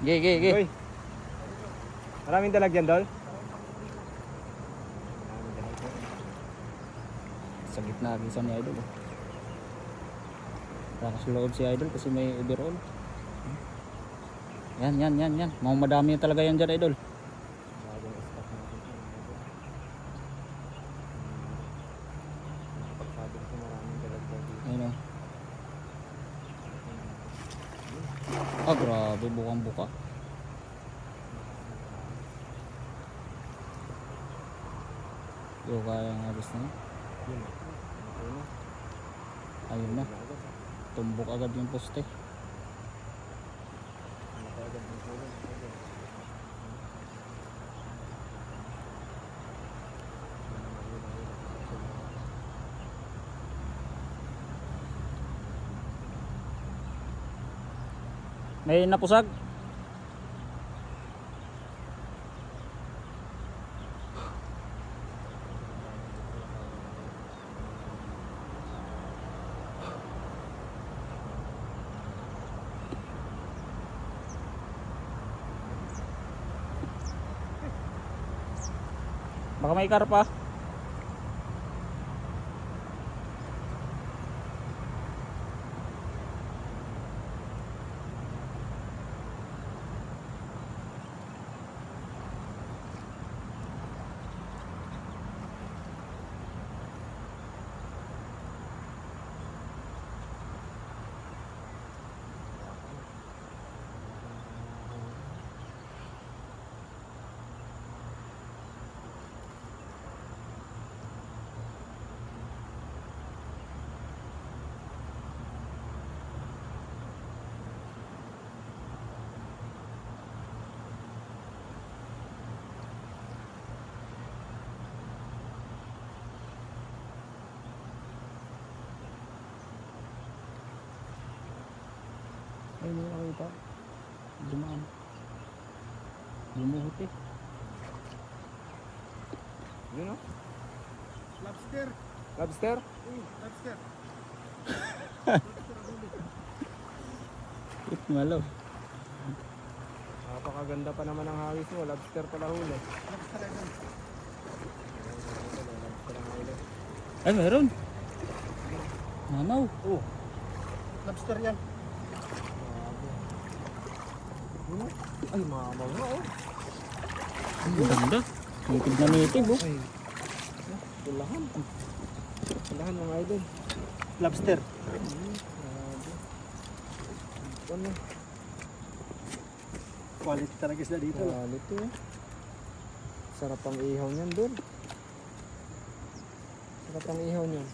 Ge, ge, ge. Uy. Maraming dalag dyan, Dol? Sa gitna, gisa ni Idol. oh. Lakas loob si Idol kasi may overall. Yan, yan, yan, yan. Mga madami talaga yan dyan, Idol. Bagong stock natin. Pagsabi ko maraming dalag dyan dito. Ayun o. Ah, grabe. Bukang buka. Yo, kaya nga gusto na. Yun. Ayun na. Tumbok agad yung poste. Namatay agad ng kulong. Agad. May napusag. Baka may karpa. Ay, ko nakita. Dumaan. Lumuhot eh. Yun o. Lobster. Lobster? Uh, lobster. Malaw. Napakaganda pa naman ang hawis mo. Lobster pala huli. Lobster idol. Lobster ang huli. Ay, meron. Mamaw. Oh. Lobster yan. Yun o. Ay, mamaw na oh. Ang ganda. Native na native oh. Ay. Pulahan. Pulahan mga idol. Lobster. Ano? Quality talaga isda dito. Quality eh. Sarap ang ihaw niyan dun. Sarap ang ihaw niyan.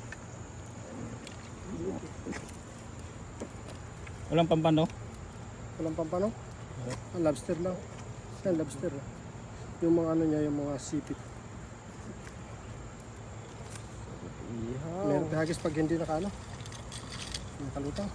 Walang pampano. Walang pampano. Ang lobster lang. Yan, lobster. Yung mga ano niya, yung mga sipit. Meron hagis pag hindi naka ano. Nakalutang.